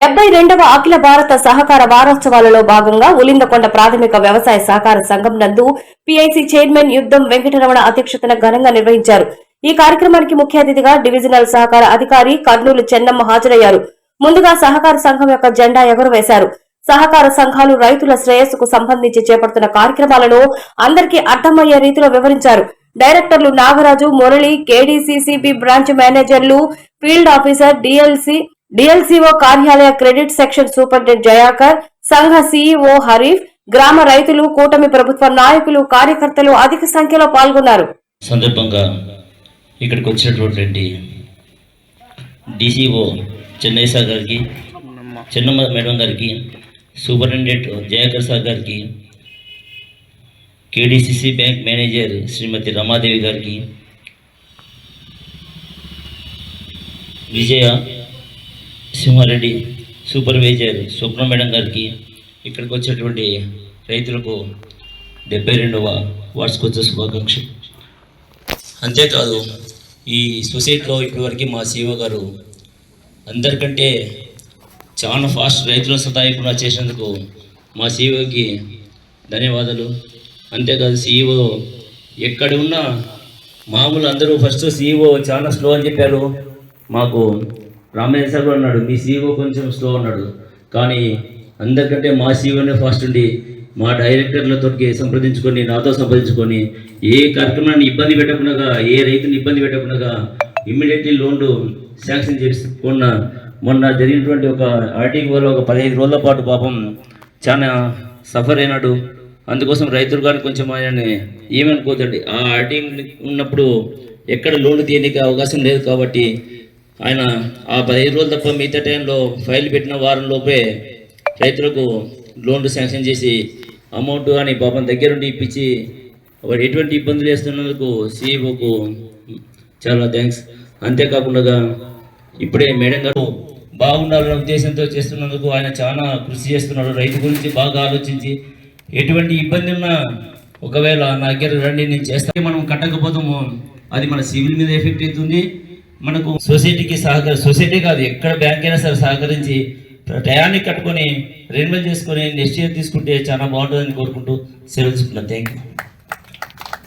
డెబ్బై రెండవ అఖిల భారత సహకార వారోత్సవాలలో భాగంగా ఉలిందకొండ ప్రాథమిక వ్యవసాయ సహకార సంఘం నందు పిఐసి చైర్మన్ యుద్ధం వెంకటరమణ అధ్యక్షతన ఘనంగా నిర్వహించారు. ఈ కార్యక్రమానికి ముఖ్య అతిథిగా డివిజనల్ సహకార అధికారి కర్నూలు చెన్నమ్మ హాజరయ్యారు. ముందుగా సహకార సంఘం యొక్క జెండా ఎగురవేశారు. సహకార సంఘాలు రైతుల శ్రేయస్సుకు సంబంధించి చేపడుతున్న కార్యక్రమాలను అందరికీ అర్థమయ్యే రీతిలో వివరించారు. డైరెక్టర్లు నాగరాజు మురళి కేడీసీసీబీ బ్రాంచ్ మేనేజర్లు ఫీల్డ్ ఆఫీసర్ డిఎల్సీ డిఎల్సీఓ కార్యాలయ క్రెడిట్ సెక్షన్ సూపరింటెండెంట్ జయాకర్ సంఘ సీఈఓ హరీఫ్ గ్రామ రైతులు కూటమి ప్రభుత్వ నాయకులు కార్యకర్తలు అధిక సంఖ్యలో పాల్గొన్నారు. సందర్భంగా ఇక్కడికి వచ్చినటువంటి డిసిఓ చెన్నై సార్ గారికి చెన్నమ్మ మేడం గారికి సూపరింటెండెంట్ జయాకర్ సార్ గారికి KDCC bank manager Shrimati Ramadevi గారికి విజయ సింహారెడ్డి సూపర్వైజర్ స్వప్న మేడం గారికి ఇక్కడికి వచ్చేటువంటి రైతులకు డెబ్బై రెండవ వార్షికోత్సవ శుభాకాంక్షలు. అంతేకాదు ఈ సొసైటీలో ఇప్పటివరకు మా సీఓ గారు అందరికంటే చాలా ఫాస్ట్ రైతుల సతాయకుండా చేసినందుకు మా సీఈఓకి ధన్యవాదాలు. అంతేకాదు సీఈఓ ఎక్కడ ఉన్నా మామూలు అందరూ ఫస్ట్ సీఈఓ చాలా స్లో అని చెప్పారు. మాకు రామేశ్వర కూడా అన్నాడు మీ సీఓ కొంచెం స్లో అన్నాడు. కానీ అందరికంటే మా సీఈఓనే ఫాస్ట్ ఉండి మా డైరెక్టర్లతో సంప్రదించుకొని నాతో సంప్రదించుకొని ఏ కార్యక్రమాన్ని ఇబ్బంది పెట్టకుండా ఏ రైతుని ఇబ్బంది పెట్టకుండా ఇమ్మీడియట్లీ లోన్లు శాంక్షన్ చేసుకున్న మొన్న జరిగినటువంటి ఒక ఆర్టింగ్ వల్ల ఒక పదిహేను రోజుల పాటు పాపం చాలా సఫర్ అయినాడు. అందుకోసం రైతులు కానీ కొంచెం ఆయన ఏమనుకోదండి ఆ ఆర్టీ ఉన్నప్పుడు ఎక్కడ లోన్లు తీయడానికి అవకాశం లేదు కాబట్టి ఆయన ఆ పదిహేను రోజులు తప్ప మిగతా టైంలో ఫైల్ పెట్టిన వారం లోపే రైతులకు లోన్లు శాంక్షన్ చేసి అమౌంట్ కానీ పాపం దగ్గరుండి ఇప్పించి వాడు ఎటువంటి ఇబ్బందులు వేస్తున్నందుకు సీఈఓకు చాలా థ్యాంక్స్ అంతేకాకుండా ఇప్పుడే మేడం గారు బాగుండాలనే ఉద్దేశంతో చేస్తున్నందుకు ఆయన చాలా కృషి చేస్తున్నాడు. రైతు గురించి బాగా ఆలోచించి ఎటువంటి ఇబ్బంది ఉన్నా ఒకవేళ నా దగ్గర రండి నేను చేస్తాను మనం కట్టకపోతాము. అది మన సివిల్ మీద ఎఫెక్ట్ అవుతుంది. మనకు సొసైటీకి సహకరి సొసైటీ కాదు ఎక్కడ బ్యాంక్ అయినా సరే సహకరించి టయాన్ని కట్టుకొని రెన్యువల్ చేసుకొని నెక్స్ట్ ఇయర్ తీసుకుంటే చాలా బాగుంటుందని కోరుకుంటూ సెలవు తీసుకున్నాను థ్యాంక్ యూ